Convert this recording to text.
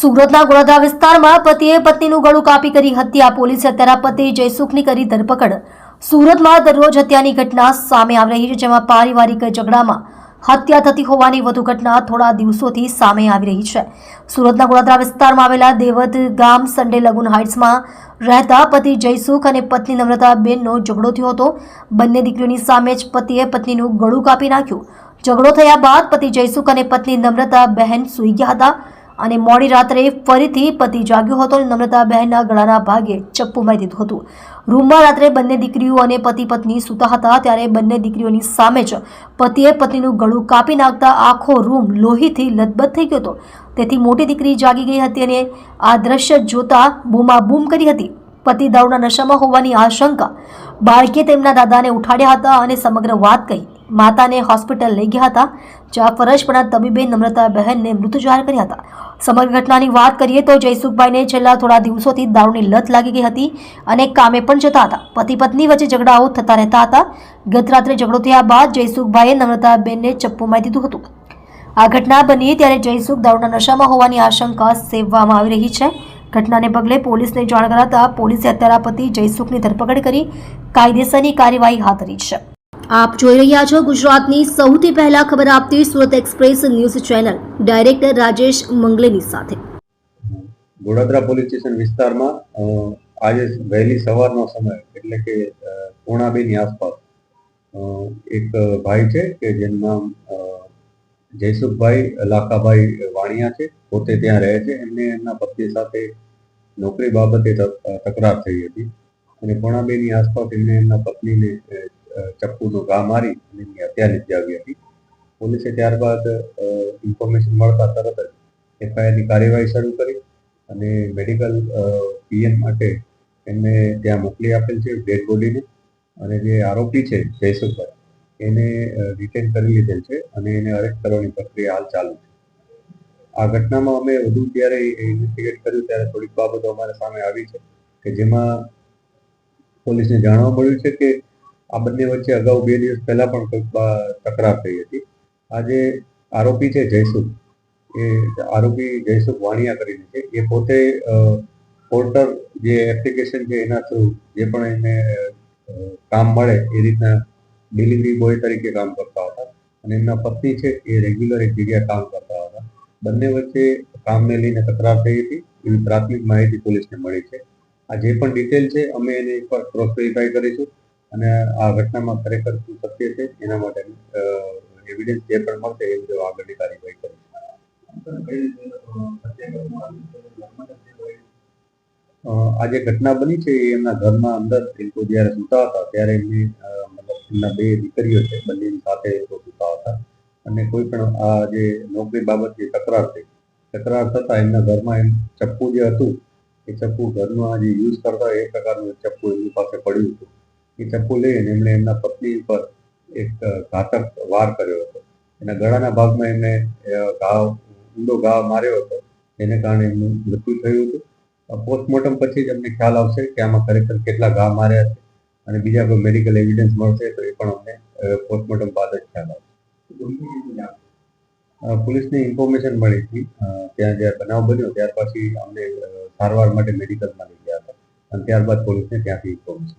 સુરતના ગોળાદરા વિસ્તારમાં પતિએ પત્નીનું ગળું કાપી કરી હત્યા. પોલીસે અત્યારે પતિ જયસુખની કરી ધરપકડ. સુરતમાં દરરોજ હત્યાની ઘટના સામે આવી રહી છે, જેમાં પારિવારિક ઝઘડામાં હત્યા થતી હોવાની વધુ ઘટના થોડા દિવસોથી સામે આવી રહી છે. સુરતના ગોળાદરા વિસ્તારમાં આવેલા દેવત ગામ સન્ડે લગુન હાઇટ્સમાં રહેતા પતિ જયસુખ અને પત્ની નમ્રતાબેનનો ઝઘડો થયો હતો. બંને દીકરીઓની સામે જ પતિએ પત્નીનું ગળું કાપી નાખ્યું. ઝઘડો થયા બાદ પતિ જયસુખ અને પત્ની નમ્રતા બહેન સૂઈ ગયા હતા. અને મોડી રાત્રે ફરીથી પતિ જાગ્યો હતો અને નમ્રતા બહેનના ગળાના ભાગે ચપ્પુ મારી દીધું હતું. રૂમમાં રાત્રે બંને દીકરીઓ અને પતિ પત્ની સૂતા હતા ત્યારે બંને દીકરીઓની સામે જ પતિએ પત્નીનું ગળું કાપી નાખતા આખો રૂમ લોહીથી લથબથ થઈ ગયો હતો. તેથી મોટી દીકરી જાગી ગઈ હતી અને આ દ્રશ્ય જોતા બૂમાબૂમ કરી હતી. પતિ દારૂના નશામાં હોવાની આશંકા. બાળકે તેમના દાદાને ઉઠાડ્યા હતા અને સમગ્ર વાત કહી. માતાને હોસ્પિટલ લઈ ગયા હતા. જ્યાં ફરજ પરના તબીબે નમ્રતા બહેનને મૃત જાહેર કર્યા હતા. સમગ્ર ઘટનાની વાત કરીએ તો જયસુખભાઈને છેલ્લા થોડા દિવસોથી દારૂની લત લાગી ગઈ હતી અને કામે પણ જતા હતા. પતિ પત્ની વચ્ચે ઝઘડાઓ થતા રહેતા હતા. ગત રાત્રે ઝઘડો થયા બાદ જયસુખભાઈએ નમ્રતાબેનને ચપ્પુ મારી દીધું હતું. આ ઘટના બની ત્યારે જયસુખ દારૂના નશામાં હોવાની આશંકા સેવવામાં આવી રહી છે. ઘટનાને પગલે પોલીસને જાણ કરાતા પોલીસે અત્યારે પતિ જયસુખની ધરપકડ કરી કાયદેસરની કાર્યવાહી હાથ ધરી છે. આપ જોઈ રહ્યા છો ગુજરાતની સૌથી પહેલા ખબર આપતી Surat express news channel. Director Rajesh મંગલેની સાથે. ગોડાદરા પોલીસ સ્ટેશન વિસ્તારમાં આજે વહેલી સવારનો સમય, એટલે કે પોણા બેની આસપાસ એક ભાઈ છે કે જેનું નામ જયસુખભાઈ લાખાભાઈ વાણિયા છે, પોતે ત્યાં રહે છે. એમને એમના પત્ની સાથે નોકરી બાબતે તક- તકરાર થઈ હતી. અને પોણા બેની આસપાસ એમને એમના પત્નીને ચપ્પુનો ઘા મારી અને એમની હત્યા નિપજાવી હતી. પોલીસે ત્યારબાદ ઇન્ફોર્મેશન મળતા તરત જ એફઆઈઆરની કાર્યવાહી શરૂ કરી અને મેડિકલ પીએમ માટે એમને ત્યાં મોકલી આપેલ છે ડેડ બોડીને અને જે આરોપી છે જયસુભાઈ એને રિટેન કરી લીધેલ છે અને એને અરેસ્ટ કરવાની પ્રક્રિયા હાલ ચાલુ છે. આ ઘટનામાં અમે વધુ જ્યારે ઇન્વેસ્ટિગેટ કર્યું ત્યારે થોડીક બાબતો અમારા સામે આવી છે કે જેમાં પોલીસને જાણવા મળ્યું છે કે આ બંને વચ્ચે અગાઉ બે દિવસ પહેલા પણ કંઈક તકરાર થઈ હતી. આજે આરોપી છે જયસુખ. એ આરોપી જયસુખ વાણિયા કરીને છે. એ પોતે પોર્ટર જે એપ્લિકેશન છે એના થ્રુ જે પણ એને કામ મળે એ રીતના ડિલિવરી બોય તરીકે કામ કરતા હતા. અને એમના પત્ની છે એ રેગ્યુલર એક જગ્યાએ કામ કરતા હતા. બંને વચ્ચે કામને લઈને તકરાર થઈ હતી. એવી પ્રાથમિક માહિતી પોલીસને મળી છે. આ જે પણ ડિટેલ છે અમે એને એકવાર ક્રોસ વેરીફાઈ કરીશું. અને આ ઘટનામાં ખરેખર શું સત્ય છે એના માટે એવિડન્સ જે પણ મળશે એ મુજબ આગળની કાર્યવાહી કરીશું. આ જે ઘટના બની છે એ એમના ઘરમાં અંદર એ લોકો જ્યારે સૂતા હતા ત્યારે એમની મતલબ એમના બે દીકરીઓ છે, બંનેની સાથે એ લોકો સૂતા હતા. અને કોઈ પણ આ જે નોકરી બાબત જે તકરાર થઈ તકરાર થતા એમના ઘરમાં એમ ચપ્પુ જે હતું, એ ચપ્પુ ઘરમાં જે યુઝ કરતા એ પ્રકારનું ચપ્પુ એમની પાસે પડ્યું હતું. ચપ્પુ લઈને એમણે એમના પત્ની પર એક ઘાતક વાર કર્યો હતો. એના ગળાના ભાગમાં એમણે ઘાવ, ઊંડો ઘાવ માર્યો હતો. એને કારણે એમનું મૃત્યુ થયું હતું. પોસ્ટમોર્ટમ પછી જ અમને ખ્યાલ આવશે કે આમાં ખરેખર કેટલા ઘા માર્યા છે અને બીજા કોઈ મેડિકલ એવિડન્સ મળશે તો એ પણ અમને પોસ્ટમોર્ટમ બાદ જ ખ્યાલ આવશે. પોલીસને ઇન્ફોર્મેશન મળી હતી. ત્યાં જ્યારે બનાવ બન્યો ત્યાર પછી અમને સારવાર માટે મેડિકલમાં લઈ ગયા હતા. અને ત્યારબાદ પોલીસને ત્યાંથી ઇન્ફોર્મેશન